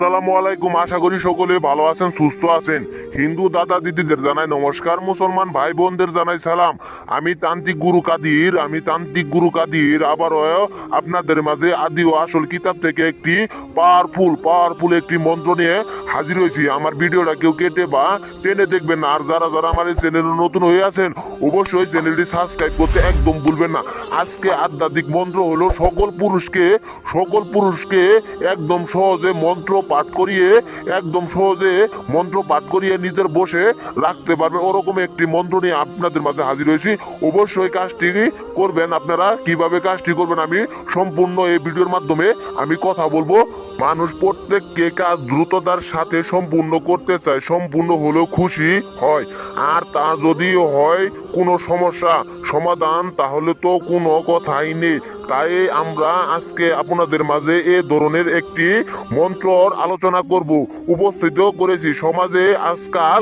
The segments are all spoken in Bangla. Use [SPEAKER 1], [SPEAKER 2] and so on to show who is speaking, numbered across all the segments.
[SPEAKER 1] আসসালামু আলাইকুম। আশা করি সকলে ভালো আছেন, সুস্থ আছেন। হিন্দু দাদা দিদিদের জানাই নমস্কার, মুসলমান ভাই বোনদের জানাই সালাম। আমি তান্ত্রিক গুরু কাদির, আমি তান্ত্রিক গুরু কাদির। আবারও আপনাদের মাঝে আদি ও আসল কিতাব থেকে একটি পাওয়ারফুল পাওয়ারফুল একটি মন্ত্র নিয়ে হাজির হয়েছি। আমার ভিডিওটা কেউ কেটে বা টেনে দেখবেন না। আর যারা যারা আমার এই চ্যানেলে নতুন হয়ে আছেন, অবশ্যই চ্যানেলটি সাবস্ক্রাইব করতে একদম ভুলবেন না। আজকে আধ্যাত্মিক মন্ত্র হলো সকল পুরুষকে সকল পুরুষকে একদম সহজে মন্ত্র পাঠ করিয়ে, একদম সহজে মন্ত্র পাঠ করিয়ে নিজের বসে রাখতে পারবে। ওরকম একটি মন্ত্র নিয়ে আপনাদের মাঝে হাজির হয়েছি। অবশ্যই কাজটি করবেন আপনারা। কীভাবে কাজটি করবেন আমি সম্পূর্ণ এই ভিডিওর মাধ্যমে আমি কথা বলব। মানুষ প্রত্যেককে কাজ দ্রুততার সাথে সম্পূর্ণ করতে চায়, সম্পূর্ণ হলেও খুশি হয়। আর তা যদি হয় কোনো সমস্যা, সমাধান তাহলে তো কোনো কথাই নেই। তাই আমরা আজকে আপনাদের মাঝে এ ধরনের একটি মন্ত্রর আলোচনা করব। উপস্থিত করেছি সমাজে আজকাল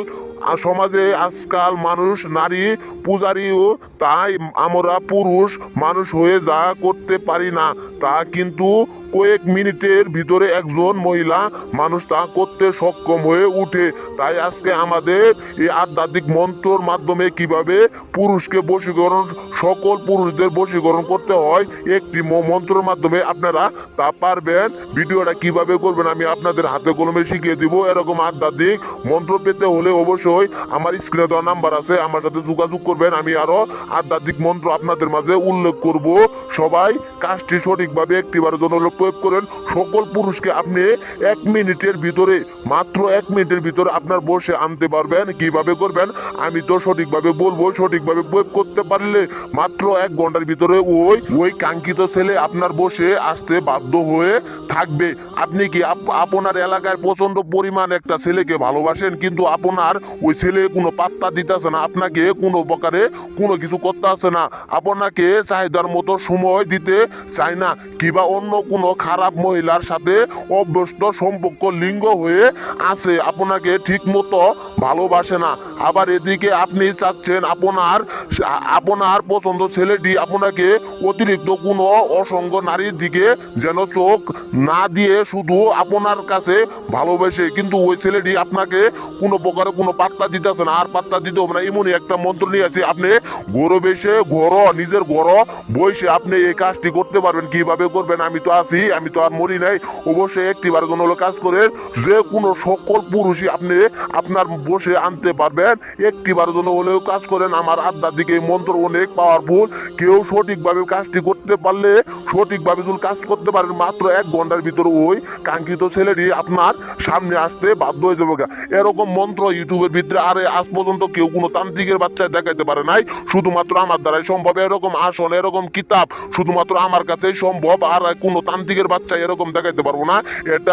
[SPEAKER 1] সমাজে আজকাল মানুষ নারী পূজারীও তাই আমরা পুরুষ মানুষ হয়ে যা করতে পারি না, তা কিন্তু কয়েক মিনিটের ভিতরে একজন মহিলা মানুষ তা করতে সক্ষম হয়ে উঠে। তাই আজকে আমাদের এই আধ্যাত্মিক মন্ত্রর মাধ্যমে কীভাবে পুরুষকে বশীকরণ, সকল পুরুষদের বশীকরণ করতে হয়, একটি মন্ত্রর মাধ্যমে আপনারা তা পারবেন। ভিডিওটা কীভাবে করবেন আমি আপনাদের হাতে কলমে শিখিয়ে দিব। এরকম আধ্যাত্মিক মন্ত্র পেতে হলে অবশ্যই আমার স্ক্রিনে দেওয়া নাম্বার আছে, আমার সাথে যোগাযোগ করবেন। আমি আরও আধ্যাত্মিক মন্ত্র আপনাদের মাঝে উল্লেখ করব। সবাই কাজটি সঠিকভাবে একটিবারের জন্য প্রয়োগ করেন। সকল পুরুষকে আপনি এক মিনিটের ভিতরে, মাত্র এক মিনিটের ভিতরে আপনার বসে আনতে পারবেন। কীভাবে করবেন? আমি তো সঠিকভাবে বলব, সঠিকভাবে প্রয়োগ করতে পারলে মাত্র এক ঘণ্টার ভিতরে ওই ওই কাঙ্ক্ষিত ছেলে আপনার বসে আসতে বাধ্য হয়ে থাকবে। আপনি কি আপনার এলাকায় প্রচণ্ড পরিমাণ একটা ছেলেকে ভালোবাসেন? কিন্তু আপনার ওই ছেলে কোনো পাত্তা দিতেছে না, আপনাকে কোনো প্রকারে কোনো কিছু করতে আসে না। আপনাকে চাহিদার মতো সময় দিতে চায় না, কিংবা অন্য কোনো খারাপ মহিলার সাথে অভ্যস্ত সম্পর্ক লিঙ্গ হয়ে আছে, আপনাকে ঠিক মতো ভালোবাসে না। আবার এদিকে আপনি চাচ্ছেন আপনার আপনার পছন্দ ছেলেটি আপনাকে অতিরিক্ত কোনো অসঙ্গ নারীর দিকে যেন চোখ না দিয়ে শুধু আপনার কাছে ভালোবেসে, কিন্তু ওই ছেলেটি আপনাকে কোনো প্রকারে কোনো পাত্তা দিতেছে না আর পাত্তা দিতে হবে না। এমনই একটা মন্ত্র নিয়ে আছে আপনি গরো বেসে ঘর, নিজের ঘর বসে আপনি এই কাজটি করতে পারবেন। কীভাবে করবেন? আমি তো আছি, আমি তো আর মরি নাই। অবশ্যই একটিবার জন্য হলো কাজ করে, যে কোনো সকল পুরুষই আপনি আপনার বসে আনতে পারবেন। একটিবার জন্য হলেও কাজ করেন, আমার আড্ডার দিকে মন্ত্র অনেক পাওয়ারফুল কেউ সঠিকভাবে কাজটি করতে পারলে সঠিকভাবে যদি কাজ করতে পারেন, মাত্র এক ঘণ্টার ভিতরে ওই কাঙ্ক্ষিত ছেলেটি আপনার সামনে আসতে বাধ্য হয়ে যাবে। এরকম মন্ত্র ইউটিউবের ভিতরে আরে আজ পর্যন্ত কেউ কোনো তান্ত্রিকের বাচ্চায় দেখাইতে পারে নাই। শুধুমাত্র আমার দ্বারাই সম্ভব এরকম আসন, এরকম কিতাব। শুধুমাত্র আমার কাছেই সম্ভব, আর কোনো তান্ত্রিকের বাচ্চা এরকম দেখাইতে পারব না। এটা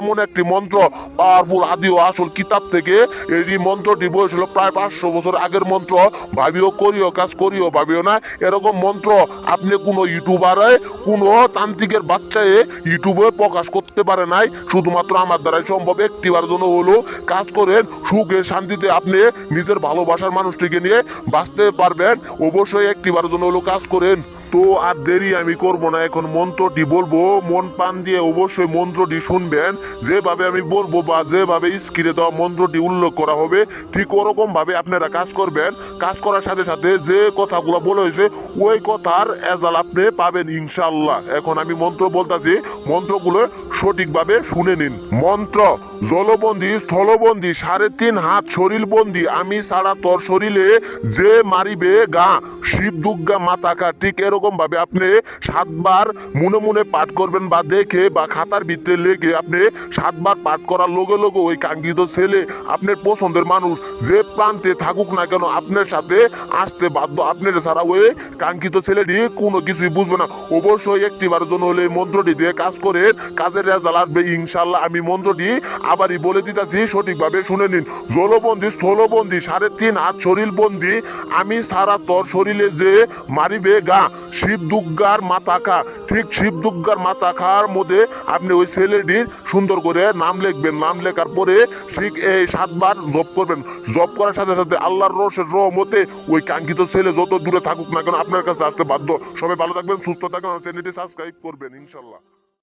[SPEAKER 1] এমন একটি মন্ত্র, পাওয়ারফুল আদি ও আসল কিতাব থেকে। এই মন্ত্রটি বয়সল প্রায় পাঁচশো বছর আগের মন্ত্র। ভাবিও করিও, কাজ করিও, ভাবিও না। এরকম মন্ত্র আপনি কোনো ইউটিউবারে, কোনো তান্ত্রিকের বাচ্চায় ইউটিউবে প্রকাশ করতে পারে নাই। শুধুমাত্র আমার দ্বারাই সম্ভব। একটিবার জন্য হলো, কাজ করেন, সুখে শান্তিতে আপনি নিজের ভালোবাসার মানুষটিকে নিয়ে বাঁচতে পারবেন। অবশ্যই একটিবার জন্য হলো কাজ করেন। তো আর দেরি আমি করব না, এখন মন্ত্রটি বলব, মন পান দিয়ে অবশ্যই মন্ত্রটি শুনবেন। যেভাবে আমি বলব বা যেভাবে স্ক্রিনে দেওয়া মন্ত্রটি উল্লেখ করা হবে, ঠিক ওরকম ভাবে আপনারা কাজ করবেন। কাজ করার সাথে সাথে যে কথাগুলো বলে হয়েছে, ওই কথার এজাল আপনি পাবেন ইনশাল্লাহ এখন আমি মন্ত্র বলতেছি, মন্ত্রগুলো সঠিকভাবে শুনে নিন। মন্ত্র, জলবন্দি, স্থলবন্দি, সাড়ে তিন হাত শরীর বন্দি আমি ছাড়া তোর শরীরে যে মারিবে গা শিব দুর্গা মাতাকা ঠিক এরকম ভাবে আপনি সাতবার মনে মনে পাঠ করবেন বা দেখে বা খাতার ভিতরে লেগে আপনি সাতবার পাঠ করার লগে লগে ওই কাঙ্ক্ষিত ছেলে আপনার পছন্দের মানুষ যে প্রান্তে থাকুক না কেন আপনার সাথে আসতে বাধ্য। আপনার ছাড়া ওই কাঙ্ক্ষিত ছেলেটি কোনো কিছুই বুঝবে না। অবশ্যই একটিবার জন্য হলে মন্ত্রটি দিয়ে কাজ করে কাজের রেজাল্ট আসবে ইনশাল্লাহ আমি মন্ত্রটি আবারই বলে দিতেছি, সঠিকভাবে শুনে নিন। জলবন্দি, স্থলবন্দি, সাড়ে তিন হাত শরীর বন্দি আমি সারা তোর শরীরে যে মারিবে গা শিব দুর্গার মাতাকা ঠিক শিবদুর্গার মাতাকার মধ্যে আপনি ওই ছেলেটির সুন্দর করে নাম লিখবেন। নাম লেখার পরে ঠিক এই সাতবার জব করবেন। জব করার সাথে সাথে আল্লাহর রসের রহমতে ওই কাঙ্ক্ষিত ছেলে যত দূরে থাকুক না কেন আপনার কাছে আসতে বাধ্য। সবাই ভালো থাকবেন, সুস্থ থাকবেন চ্যানেলটি সাবস্ক্রাইব করবেন, ইনশাল্লাহ।